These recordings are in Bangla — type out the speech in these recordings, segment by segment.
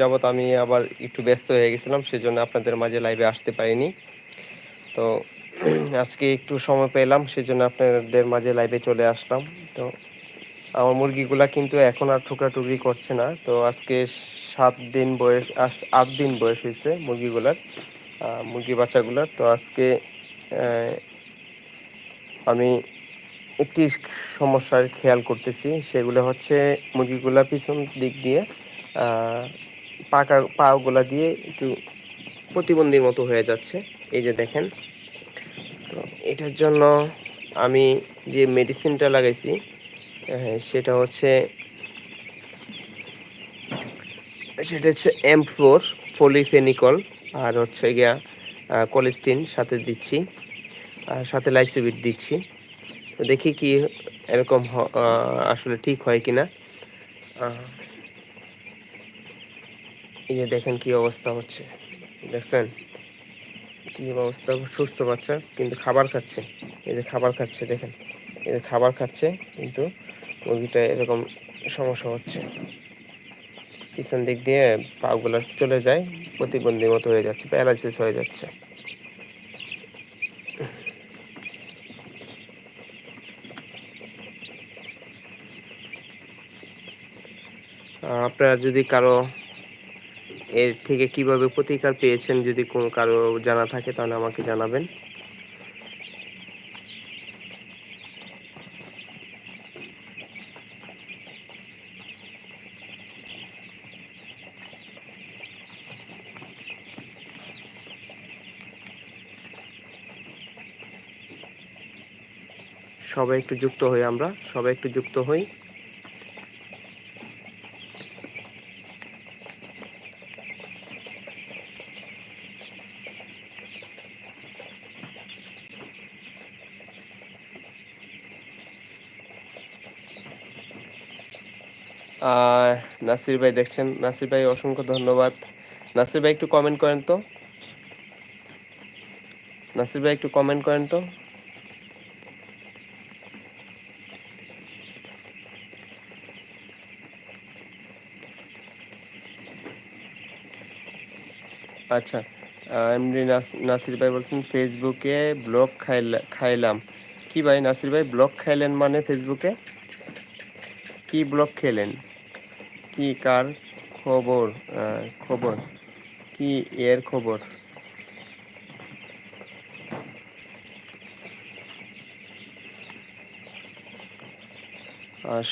যাবৎ আমি আবার একটু ব্যস্ত হয়ে গেছিলাম, সেজন্য আপনাদের মাঝে লাইভে আসতে পারিনি। তো আজকে একটু সময় পেলাম, সেজন্য আপনাদের মাঝে লাইভে চলে আসলাম। তো আমার মুরগিগুলা কিন্তু এখন আর টুকরি করছে না। তো আজকে সাত দিন বয়স আট দিন বয়স হয়েছে মুরগিগুলার মুরগি বাচ্চাগুলার। তো আজকে আমি একটি সমস্যার খেয়াল করতেছি, সেগুলো হচ্ছে মুরগিগুলা পিছন দিক দিয়ে পাকা পাগুলা দিয়ে একটু প্রতিবন্ধীর মতো হয়ে যাচ্ছে। এই যে দেখেন। তো এটার জন্য আমি যে মেডিসিনটা লাগাইছি সেটা হচ্ছে সেটা হচ্ছে এম ফোর ফলিফেনিকল আর হচ্ছে গিয়া কোলেস্টিন সাথে দিচ্ছি, আর সাথে লাইসোবিট দিচ্ছি। তো দেখি কি এরকম আসলে ঠিক হয় কিনা। এই যে দেখেন কি অবস্থা হচ্ছে। দেখছেন? কি অবস্থা? সুস্থ বাচ্চা, কিন্তু খাবার খাচ্ছে। এই যে খাবার খাচ্ছে, দেখেন। এই যে খাবার খাচ্ছে, কিন্তু মুরগিটা এরকম সমস্যা হচ্ছে। পিছন দিক দিয়ে পাগুলো চলে যায়, প্রতিবন্ধী মতো হয়ে যাচ্ছে, প্যারালাইসিস হয়ে যাচ্ছে। আপনারা যদি কারও এর থেকে কীভাবে প্রতিকার পেয়েছেন যদি কোনো কারও জানা থাকে তাহলে আমাকে জানাবেন। সবাই একটু যুক্ত হই আমরা, সবাই একটু যুক্ত হই। নাসির ভাই দেখছেন। নাসির ভাই, অসংখ্য ধন্যবাদ। নাসির ভাই, একটু কমেন্ট করেন তো। নাসির ভাই, একটু কমেন্ট করেন তো। আচ্ছা এমনি নাসির ভাই বলছেন ফেসবুকে ব্লগ খাইলাম। কি ভাই, নাসির ভাই ব্লগ খাইলেন মানে ফেসবুকে কি ব্লগ খেলেন? কি কার খবর? খবর? কি এর খবর?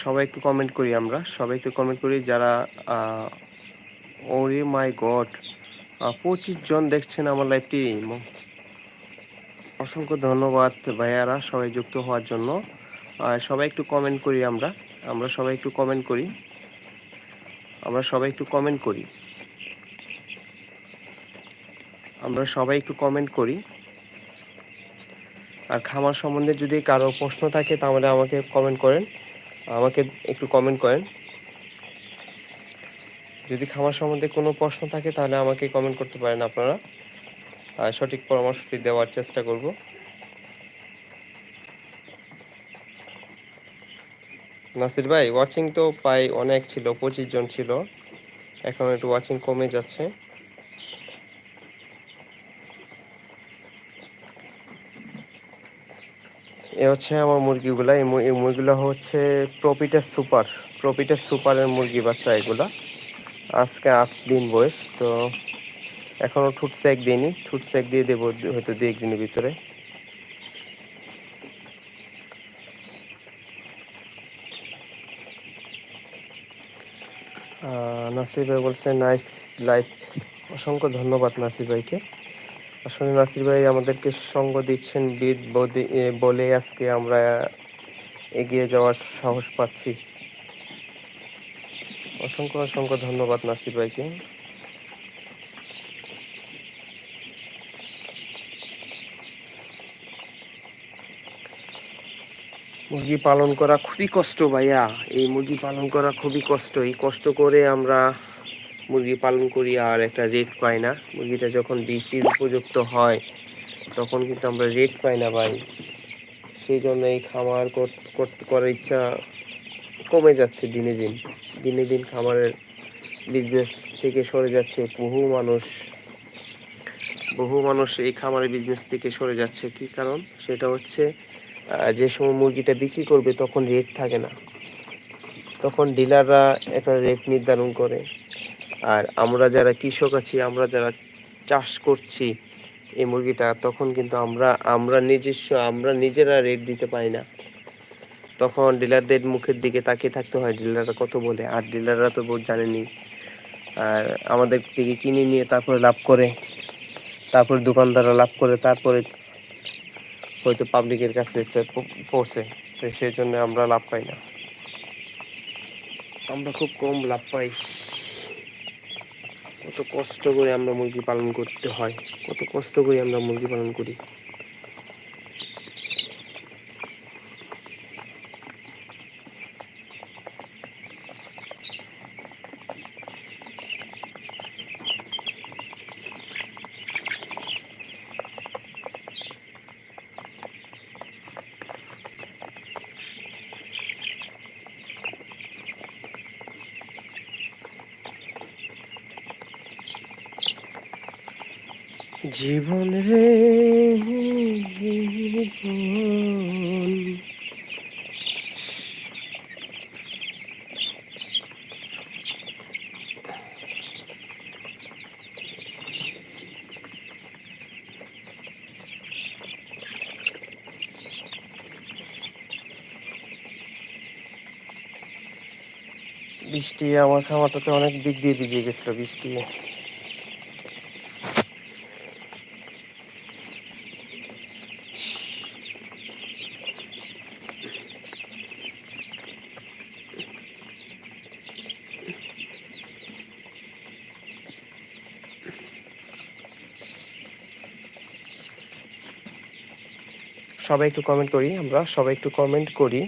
সবাই একটু কমেন্ট করি আমরা। সবাই একটু কমেন্ট করি যারা ওরে মাই গড পঁচিশ জন দেখছেন আমার লাইভটি অসংখ্য ধন্যবাদ ভাইয়ারা সবাই যুক্ত হওয়ার জন্য। সবাই একটু কমেন্ট করি আমরা। আমরা সবাই একটু কমেন্ট করি। আমরা সবাই একটু কমেন্ট করি। আমরা সবাই একটু কমেন্ট করি। আর খামার সম্বন্ধে যদি কারও প্রশ্ন থাকে, তাহলে আমাকে কমেন্ট করেন। আমাকে একটু কমেন্ট করেন। যদি খামার সম্বন্ধে কোনো প্রশ্ন থাকে, তাহলে আমাকে কমেন্ট করতে পারেন আপনারা। সঠিক পরামর্শটি দেওয়ার চেষ্টা করব। নাসির ভাই ওয়াচিং তো প্রায় অনেক ছিল, পঁচিশ জন ছিল। এখন একটু ওয়াচিং কমে যাচ্ছে। এ হচ্ছে আমার মুরগিগুলা। এই মুরগিগুলো হচ্ছে প্রপিটার সুপার প্রপিটার সুপারের মুরগি বাচ্চা এগুলা। আজকে আট দিন বয়স, তো এখনও ঠুট সেক দিইনি ঠুট সেক দিয়ে দেবো, হয়তো দু একদিনের ভিতরে। নাসির ভাই বলছে নাইস লাইফ অসংখ্য ধন্যবাদ নাসির ভাইকে। আসলে নাসির ভাই আমাদেরকে সঙ্গ দিচ্ছেন, বিদ বলে আজকে আমরা এগিয়ে যাওয়ার সাহস পাচ্ছি। অসংখ্য অসংখ্য ধন্যবাদ নাসির ভাইকে। মুরগি পালন করা খুবই কষ্ট ভাইয়া। এই মুরগি পালন করা খুবই কষ্ট। এই কষ্ট করে আমরা মুরগি পালন করি আর একটা রেট পাই না। মুরগিটা যখন বিক্রির উপযুক্ত হয়, তখন কিন্তু আমরা রেট পাই না ভাই। সেই জন্য এই খামার করার ইচ্ছা কমে যাচ্ছে দিনে দিন। দিনে দিন খামারের বিজনেস থেকে সরে যাচ্ছে বহু মানুষ। বহু মানুষ এই খামারের বিজনেস থেকে সরে যাচ্ছে। কি কারণ? সেটা হচ্ছে যে সময় মুরগিটা বিক্রি করবে তখন রেট থাকে না। তখন ডিলাররা একটা রেট নির্ধারণ করে। আর আমরা যারা কৃষক আছি, আমরা যারা চাষ করছি এই মুরগিটা, তখন কিন্তু আমরা আমরা নিজস্ব, আমরা নিজেরা রেট দিতে পারি না। তখন ডিলারদের মুখের দিকে তাকিয়ে থাকতে হয়, ডিলাররা কত বলে? আর ডিলাররা তো বোধ জানেনি। আর আমাদের থেকে কিনে নিয়ে তারপরে লাভ করে, তারপরে দোকানদাররা লাভ করে, তারপরে হয়তো পাবলিকের কাছে পৌঁছে। তো সেই জন্য আমরা লাভ পাই না। আমরা খুব কম লাভ পাই। কত কষ্ট করে আমরা মুরগি পালন করতে হয়। কত কষ্ট করে আমরা মুরগি পালন করি। জীবন রে জীবন। বৃষ্টি আমার খামারটাতে অনেক দিক দিয়ে ভিজে গেছিল বৃষ্টি। সবাই একটু কমেন্ট করি আমরা সবাই একটু কমেন্ট করি।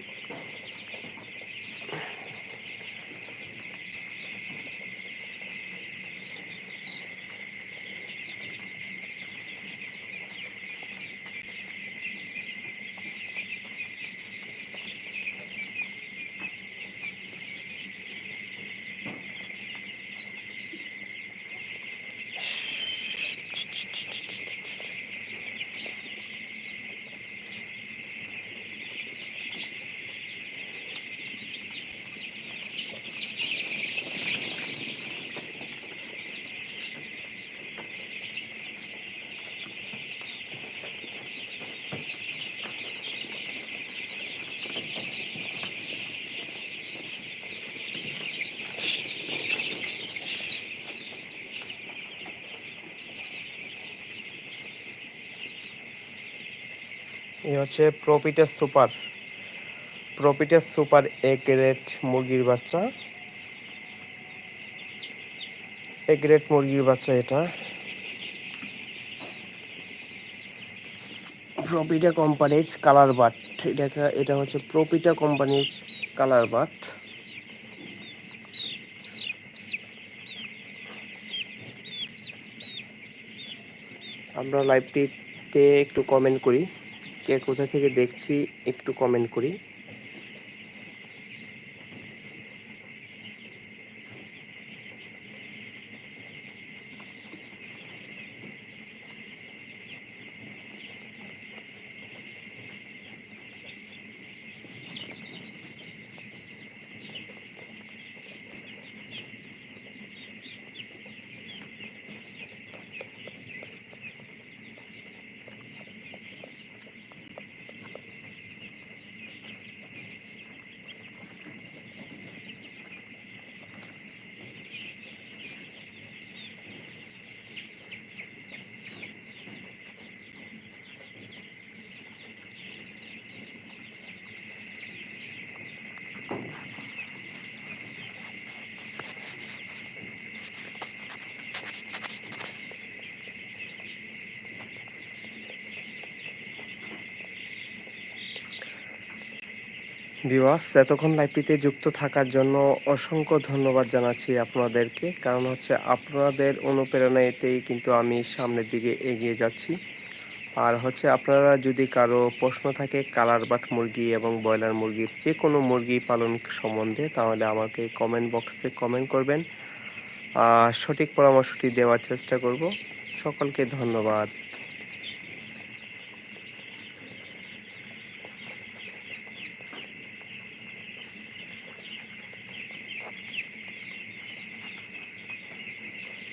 এই হচ্ছে প্রপিটাস সুপার প্রপিটাস সুপার এ গ্রেড মুরগির বাচ্চা। এ গ্রেড মুরগির বাচ্চা এটা। প্রপিটা কোম্পানির কালার বাট এটা এটা হচ্ছে প্রপিটা কোম্পানির কালার বাট আমরা লাইভটিতে একটু কমেন্ট করি। কে কোথা থেকে দেখছি একটু কমেন্ট করি। বিওয়াস এতক্ষণ লাইভটিতে যুক্ত থাকার জন্য অসংখ্য ধন্যবাদ জানাচ্ছি আপনাদেরকে। কারণ হচ্ছে আপনাদের অনুপ্রেরণাতেই কিন্তু আমি সামনের দিকে এগিয়ে যাচ্ছি। আর হচ্ছে আপনারা যদি কারও প্রশ্ন থাকে, কালার বাট মুরগি এবং ব্রয়লার মুরগির যে কোনো মুরগি পালন সম্বন্ধে, তাহলে আমাকে কমেন্ট বক্সে কমেন্ট করবেন। সঠিক পরামর্শটি দেওয়ার চেষ্টা করব। সকলকে ধন্যবাদ।